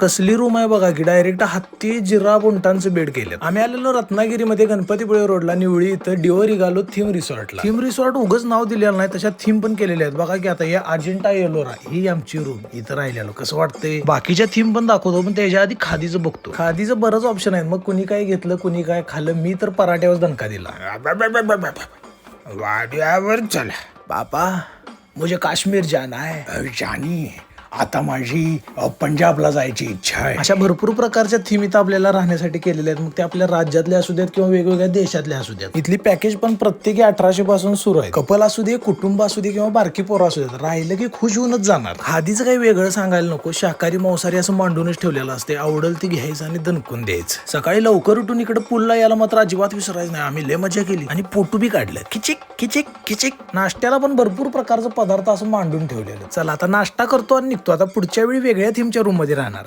कसली रूम आहे बघा की डायरेक्ट हत्ती जिरा बुंटांचं बेड केलं आम्ही आलेलो रत्नागिरीमध्ये गणपतीपुळे रोडला निवळी इथं डिओ गालो थीम रिसॉर्टला थीम रिसॉर्ट उगच नाव दिलेलं नाही तशा थीम पण केलेल्या आहेत. बघा की आता या अजिंठा येलोरा ही आमची रूम इथं राहिलेलो. कसं वाटतंय? बाकीच्या थीम पण दाखवतो पण त्याच्या आधी खादीचं बघतो. खादीचं बरंच ऑप्शन आहेत. मग कुणी काय घेतलं कुणी काय खाल्लं मी तर पराठ्यावर दणका दिला. वाड्यावर चला. बापा मुझे काश्मीर जाना है. जानी. आता माझी पंजाबला जायची इच्छा आहे. अशा भरपूर प्रकारच्या थीम इथं आपल्याला राहण्यासाठी केलेल्या आहेत. मग ते आपल्या राज्यातल्या असू द्यात किंवा वेगवेगळ्या देशातल्या असू द्यात इथली पॅकेज पण प्रत्येकी अठराशे पासून सुरू आहे. कपल असू दे कुटुंब असू दे किंवा बारकी पोरं असू देत राहिलं की खुश होऊनच जाणार. खादीचं काही वेगळं सांगायला नको. शाकाहारी मांसाहारी असं मांडूनच ठेवलेलं असते. आवडल ती घ्यायचं आणि दणकून द्यायचं. सकाळी लवकर उठून इकडे पुलला यायला मात्र अजिबात विसरायचं नाही. आम्ही लय मजा केली. आणि पोटू बी काढलं. खिचिक खिचिक खिचिक. नाश्त्याला पण भरपूर प्रकारचं पदार्थ असं मांडून ठेवलेलं. चला आता नाश्ता करतो आणि निघतो. आता पुढच्या वेळी वेगळ्या थीमच्या रूममध्ये राहणार